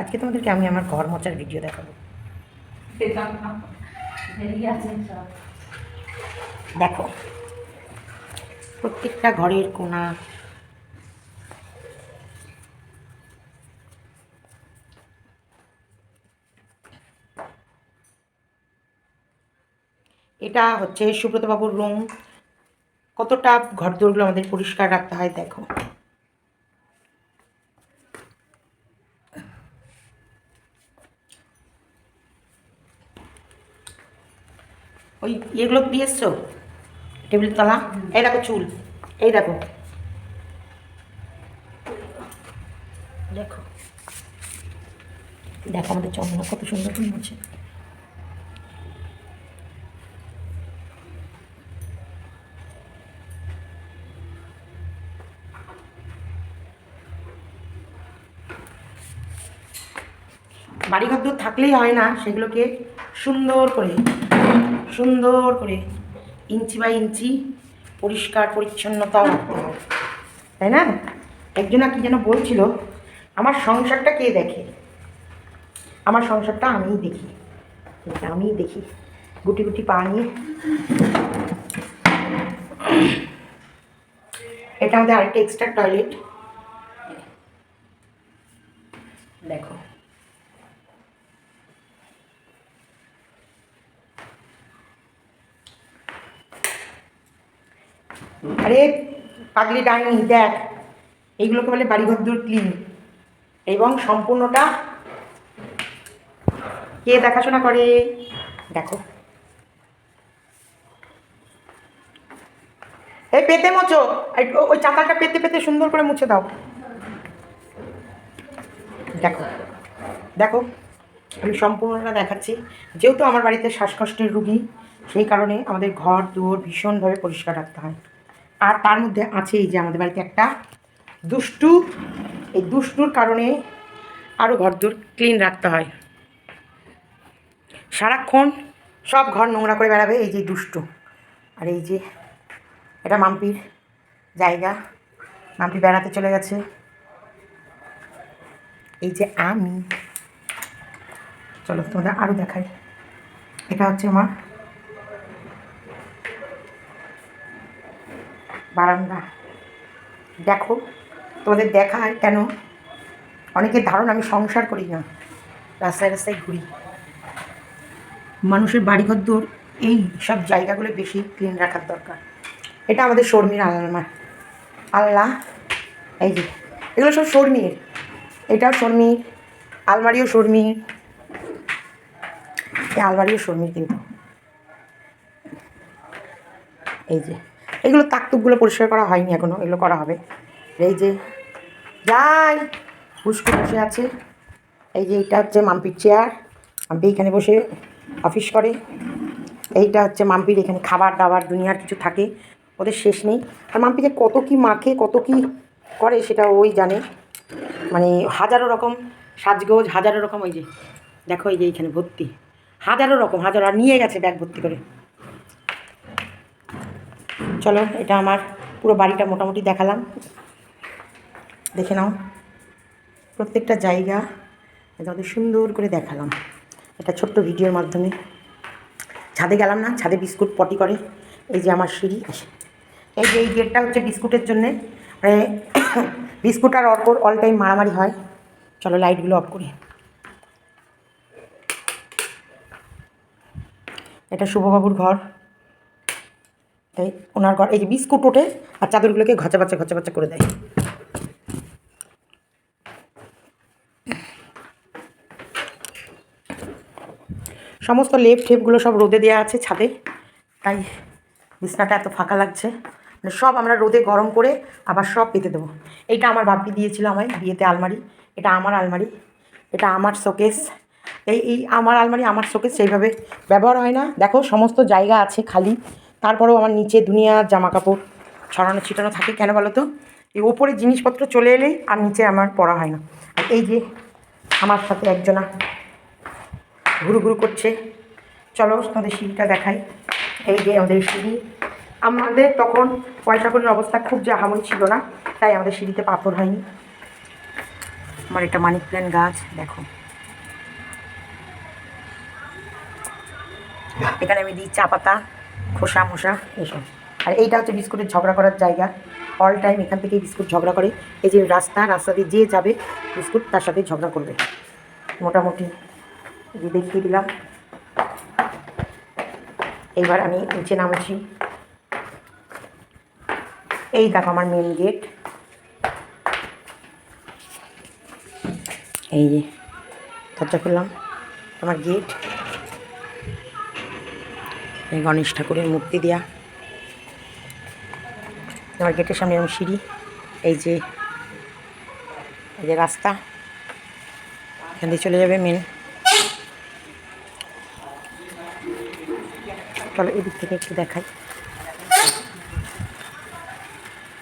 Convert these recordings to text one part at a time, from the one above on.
আজকে তোমাদেরকে আমি আমার ঘর মোচার ভিডিও দেখাবো। দেখো প্রত্যেকটা ঘরের কোনা। এটা হচ্ছে সুব্রতবাবুর রুম কতটা ঘর দৌড়গুলো আমাদের পরিষ্কার রাখতে হয় দেখো। ওই এগুলো দিয়ে এসছো টেবিল তলা? এই দেখো চুল। এই দেখো। দেখো। দেখো আমাদের চন্দনা কত সুন্দর করে আছে বাড়িঘর দূর থাকলেই হয় না সেগুলোকে সুন্দর করে সুন্দর করে ইঞ্চি বাই ইঞ্চি পরিষ্কার, পরিচ্ছন্নতা। রাখতে হয় তাই না? একজনা কি যেন বলছিল, আমার সংসারটা কে দেখে? আমার সংসারটা আমিই দেখি। আমিই দেখি। গুটি গুটি পা নিয়ে। এটা আমাদের আরেকটা এক্সট্রা টয়লেট দেখো। আরে পাগলি ডাইনি, দেখ। এইগুলোকে বলে বাড়িঘর দূর ক্লিন। এবং সম্পূর্ণটা কে দেখাশোনা করে? দেখো। এই পেতে মোচো ওই চাতালটা পেতে পেতে সুন্দর করে মুছে দাও। দেখো। দেখো, আমি সম্পূর্ণটা দেখাচ্ছি। যেহেতু আমার বাড়িতে শ্বাসকষ্টের রুগী, সেই কারণে আমাদের ঘর, দুয়ার ভীষণভাবে পরিষ্কার রাখতে হয়। আর তার মধ্যে আছে এই যে আমাদের বাড়িতে একটা দুষ্টু। এই দুষ্টুর কারণে আরও ঘর দূর ক্লিন রাখতে হয়। সারাক্ষণ সব ঘর নোংরা করে বেড়াবে এই যে দুষ্টু। আর এই যে এটা মাম্পির জায়গা। মাম্পি বেড়াতে চলে গেছে। এই যে আমি। চলো তোমাদের আরও দেখাই। এটা হচ্ছে আমার বারান্দা। দেখো, তোমাদের দেখায় কেন? অনেকের ধারণা আমি সংসার করি না, রাস্তায় রাস্তায় ঘুরি। মানুষের বাড়িঘর দূর, এই সব জায়গাগুলো বেশি ক্লিন রাখার দরকার। এটা আমাদের শর্মির আলমা আল্লাহ, এই যে, এগুলো সব শর্মির। এটাও শর্মির, আলমারিও শর্মির। আলমারিও শর্মির কিন্তু। এই যে। এগুলো তাকতুকগুলো পরিষ্কার করা হয়নি এখনও এগুলো করা হবে। এই যে, যাই পুষ্কু বসে আছে। এই যে, এইটা হচ্ছে মাম্পির চেয়ার মাম্পি এখানে বসে অফিস করে। এইটা হচ্ছে মাম্পির এখানে খাবার দাবার, দুনিয়ার কিছু থাকে। ওদের শেষ নেই। আর মাম্পি যে কত কি মাখে, কত কি করে, সেটা ওই জানে। মানে হাজারো রকম সাজগোজ, হাজারো রকম ওই যে, দেখো এই যে এইখানে ভর্তি। হাজারো রকম, হাজারো, আর নিয়ে গেছে ব্যাগ ভর্তি করে। চলো, এটা আমার পুরো বাড়িটা মোটামুটি দেখালাম। দেখে নাও। প্রত্যেকটা জায়গা তোমাদের সুন্দর করে দেখালাম। একটা ছোট্ট ভিডিওর মাধ্যমে। ছাদে গেলাম না, ছাদে বিস্কুট পটি করে। এই যে আমার সিঁড়ি এই যে এই গেটটা হচ্ছে বিস্কুটের জন্যে। মানে বিস্কুট আর অর্কর অল টাইম মারামারি হয়। চলো, লাইটগুলো অফ করি। এটা শুভবাবুর ঘর। তাই ওনার ঘর, এই যে বিস্কুট ওঠে আর চাদরগুলোকে ঘচা বাচ্চা ঘচা বাচ্চা করে দেয়। সমস্ত লেপ ঠেপগুলো সব রোদে দেওয়া আছে ছাদে, তাই বিছনাটা এত ফাঁকা লাগছে। মানে সব আমরা রোদে গরম করে আবার সব পেতে দেবো। এইটা আমার বাপ্পি দিয়েছিল আমায়, বিয়েতে আলমারি। এটা আমার আলমারি, এটা আমার শোকেস। এই এই আমার আলমারি, আমার শোকেস সেইভাবে ব্যবহার হয় না। দেখো, সমস্ত জায়গা আছে খালি। তারপরেও আমার নিচে দুনিয়ার জামা কাপড় ছড়ানো, ছিটানো থাকে। কেন বলো তো? এই ওপরে জিনিসপত্র চলে এলেই আর নিচে আমার পড়া হয় না। আর এই যে আমার সাথে একজনা ঘুরু ঘুরু করছে। চলো তোমাদের সিঁড়িটা দেখাই। এই যে আমাদের সিঁড়ি। আমাদের তখন পয়সা করির অবস্থা খুব যে হামুন ছিল না, তাই আমাদের সিঁড়িতে পাথর হয়নি। আমার একটা মানি প্ল্যান্ট গাছ, দেখো। এখানে আমি দিই চা পাতা। খোসা মোসা এসব আর এইটা হচ্ছে বিস্কুটের ঝগড়া করার জায়গা। অল টাইম এখান থেকেই বিস্কুট ঝগড়া করে। এই যে রাস্তা রাস্তা দিয়ে যে যাবে বিস্কুট তার সাথে ঝগড়া করবে। মোটামুটি যে দেখিয়ে দিলাম। এইবার আমি নিচে নামছি। এই দেখো আমার মেন গেট এই যে দরজা খুললাম। আমার গেট এই গণেশ ঠাকুরের মূর্তি দেওয়া আমার গেটের সামনে এরকম সিঁড়ি, এই যে এই যে রাস্তা। এখান দিয়ে চলে যাবে মেন চলো এদিক থেকে একটু দেখাই।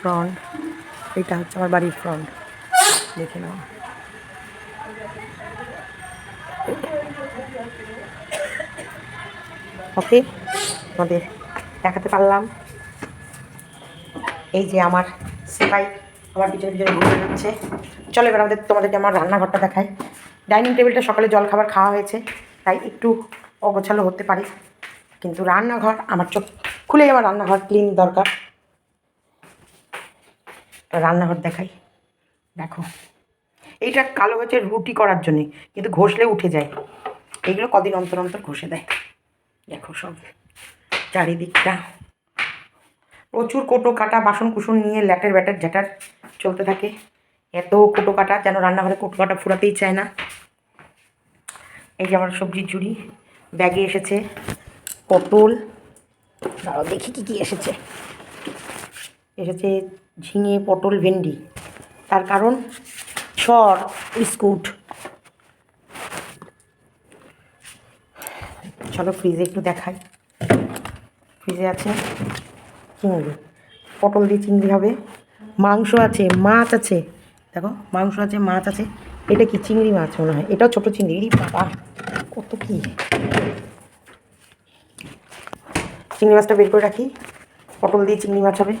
ফ্রন্ট এটা হচ্ছে আমার বাড়ির ফ্রন্ট দেখে নাও। ওকে তোমাদের দেখাতে পারলাম। এই যে আমার সেপাই আমার পিছনে পিছনে ঘুরে যাচ্ছে চলো এবার আমাদের, তোমাদেরকে আমার রান্নাঘরটা দেখাই। ডাইনিং টেবিলটা সকালে জল খাবার খাওয়া হয়েছে, তাই একটু অগোছালো হতে পারে। কিন্তু রান্নাঘর, আমার চোখ খুলেই আমার রান্নাঘর ক্লিন দরকার। রান্নাঘর দেখাই। দেখো, এইটা কালো হয়েছে রুটি করার জন্যে, কিন্তু ঘষলে উঠে যায়। এগুলো কদিন অন্তর অন্তর ঘষে দেয়। দেখো সব। চারিদিকটা। প্রচুর কোটো কাটা বাসন কুসন নিয়ে ল্যাটের ব্যাটার ঝ্যাটার চলতে থাকে। এত কোটো কাটা যেন রান্নাঘরে কোটো কাটা ফুরাতেই চায় না। এই যে আমার সবজির ঝুড়ি, ব্যাগে এসেছে পটল। দেখি কী কী এসেছে। এসেছে ঝিঙে, পটল, ভেন্ডি। তার কারণ, সর, বিস্কুট। চলো ফ্রিজে একটু দেখাই। ফ্রিজে আছে। চিংড়ি। পটল দিয়ে চিংড়ি হবে। মাংস আছে, মাছ আছে। দেখো, মাংস আছে, মাছ আছে। এটা কি চিংড়ি মাছ মনে হয়? এটাও ছোটো চিংড়ি। বাবা, কত কি? চিংড়ি মাছটা বের করে রাখি। পটল দিয়ে চিংড়ি মাছ হবে।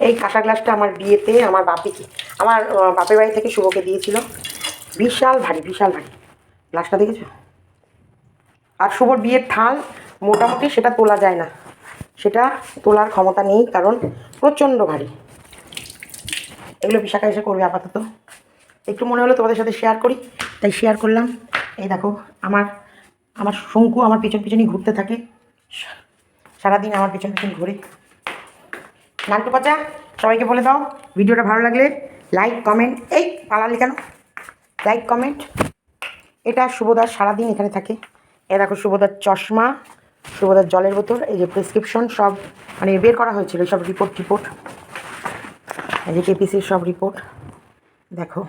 এই কাঁটা গ্লাসটা আমার বিয়েতে, আমার বাপি আমার বাপের বাড়ি থেকে শুভকে দিয়েছিল। বিশাল ভারী বিশাল ভারী। গ্লাসটা দেখেছ? আর শুভর বিয়ের থাল, মোটামুটি সেটা তোলা যায় না। সেটা তোলার ক্ষমতা নেই, কারণ প্রচণ্ড ভারী। এগুলো বিশাখা এসে করবে আপাতত। একটু মনে হলো তোমাদের সাথে শেয়ার করি, তাই শেয়ার করলাম। এই দেখো, আমার আমার শঙ্কু আমার পিছন পিছনই ঘুরতে থাকে। সারাদিন আমার পিছন পিছন ঘুরে। নান্টু পাচা সবাইকে বলে দাও, ভিডিওটা ভালো লাগলে লাইক কমেন্ট এই পালালি কেন? লাইক কমেন্ট এটা শুভদার সারাদিন এখানে থাকে। এ দেখো শুভদার চশমা শুভদার জলের বোতল, এই যে প্রেসক্রিপশন সব মানে বের করা হয়েছিল, সব রিপোর্ট টিপোর্ট এই যে কেপিসির সব রিপোর্ট দেখো,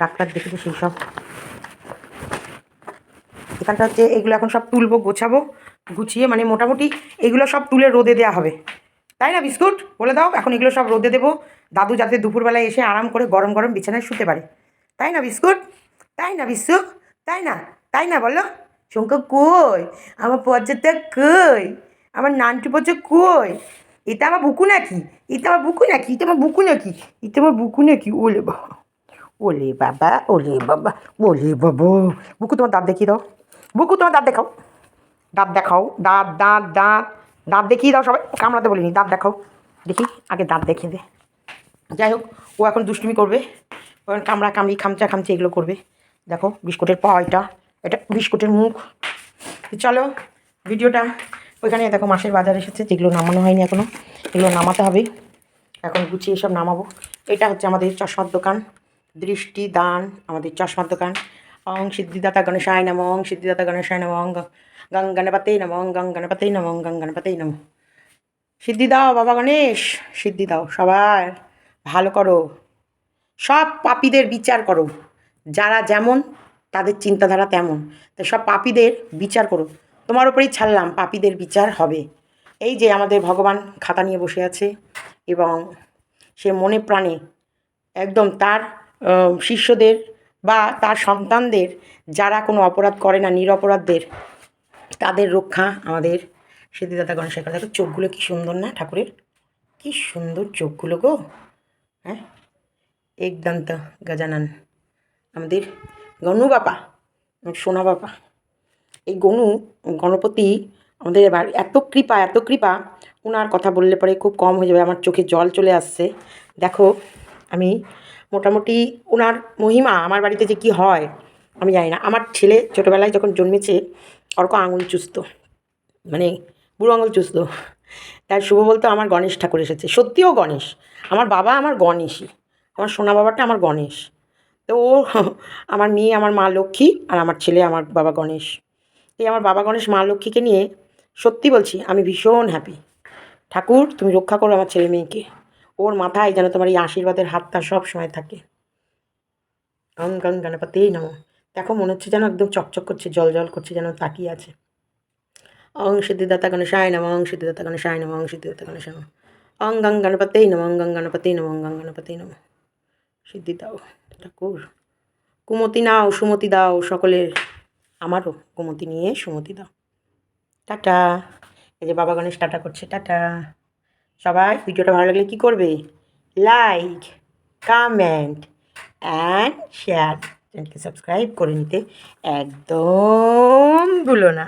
ডাক্তার দেখেছে সেই সব। এখানটা হচ্ছে, এগুলো এখন সব তুলবো, গোছাবো। গুছিয়ে মানে মোটামুটি এগুলো সব তুলে রোদে দেওয়া হবে। তাই না, বিস্কুট? বলে দাও, এখন এগুলো সব রোদে দেবো। দাদু যাতে দুপুরবেলায় এসে আরাম করে গরম গরম বিছানায় শুতে পারে। তাই না, বিস্কুট? তাই না বিস্কু তাই না তাই না, বলো। শঙ্কর কই? আমার পর্যাটা কই? আমার নানটু পর্যা কই? এটা আমার বুকু নাকি? এটা আমার বুকু নাকি? এটা আমার বুকু নাকি? এটা আমার বুকু নাকি? ওলে বাবা ওলে বাবা ওলে বাবা ওলে বাবা। বুকু তোমার দাঁত দেখিয়ে দাও। বুকু তোমার দাঁত দেখাও। দাঁত দেখাও, দাঁত দাঁত দাঁত দাঁত দেখিয়ে দাও সবাই, কামড়াতে বলিনি, দাঁত দেখাও, দেখি, আগে দাঁত দেখিয়ে দে। যাই হোক, ও এখন দুষ্টুমি করবে, ও এখন কামড়া কামড়ি, খামচা খামচি এগুলো করবে। দেখো, বিস্কুটের পা এটা এটা বিস্কুটের মুখ। চলো, ভিডিওটা ওইখানে দেখো, মাসের বাজার এসেছে, যেগুলো নামানো হয়নি এখনও এগুলো নামাতে হবে। এখন গুছিয়ে সব নামাবো। এটা হচ্ছে আমাদের চশমার দোকান দৃষ্টি দান আমাদের চশমার দোকান। অং সিদ্ধিদাতা গণেশায় নম অং সিদ্ধিদাতা গণেশায় নম অং গং গণপতেই নম গং গণপতেই নম গং গণপতেই নম সিদ্ধি দাও বাবা গণেশ সিদ্ধি দাও সবার ভালো করো। সব পাপীদের বিচার করো। যারা যেমন, তাদের চিন্তাধারা তেমন। তো সব পাপীদের বিচার করো। তোমার উপরেই ছাড়লাম, পাপীদের বিচার হবে। এই যে আমাদের ভগবান খাতা নিয়ে বসে আছে এবং সে মনে প্রাণে একদম তার শিষ্যদের বা তার সন্তানদের যারা কোনো অপরাধ করে না, নিরপরাধদের তাদের রক্ষা, আমাদের সিদ্ধিদাতা গণেশের কথা দেখো চোখগুলো কি সুন্দর না ঠাকুরের? কি সুন্দর চোখগুলো গো। হ্যাঁ? একদন্ত গজানন, আমাদের গনু বাপা সোনা বাপা। এই গনু, গণপতি, আমাদের এবার এত কৃপা এত কৃপা ওনার কথা বললে পরে খুব কম হয়ে যাবে, আমার চোখে জল চলে আসছে। দেখো, আমি মোটামুটি ওনার মহিমা, আমার বাড়িতে যে কি হয়, আমি জানি না। আমার ছেলে ছোটোবেলায় যখন জন্মেছে অর্ক আঙুল চুষত। মানে বুড়ো আঙুল চুস্ত তাই শুভ বলতো আমার গণেশ ঠাকুর এসেছে। সত্যিও গণেশ। আমার বাবা আমার গণেশই। আমার সোনা বাবাটা আমার গণেশ। তো ও আমার মেয়ে, আমার মা লক্ষ্মী আর আমার ছেলে আমার বাবা গণেশ। এই আমার বাবা গণেশ, মা লক্ষ্মীকে নিয়ে সত্যি বলছি, আমি ভীষণ হ্যাপি ঠাকুর, তুমি রক্ষা করো আমার ছেলে মেয়েকে। ওর মাথায় যেন তোমার এই আশীর্বাদের হাতটা সব সময় থাকে। অং গং গণপতি নম। দেখো, মনে হচ্ছে যেন একদম চকচক করছে, জল জল করছে, যেন তাকিয়ে আছে। অং সিদ্ধিদাতা গণেশায় নম, অং সিদ্ধিদাতা গণেশায় নম, অং সিদ্ধিদাতা গণেশায় নম। অং গং নম, অং গণপতি নম, অং গণপতি নম। সিদ্ধি দাও, ঠাকুর। কুমতি নাও, সুমতি দাও সকলের আমারও কুমতি নিয়ে সুমতি দাও। টাটা। এই যে বাবা গণেশ টাটা করছে, টাটা। সবাই, ভিডিওটা ভালো লাগলে কী করবে? লাইক কমেন্ট অ্যান্ড শেয়ার চ্যানেলকে সাবস্ক্রাইব করে নিতে একদম ভুলো না।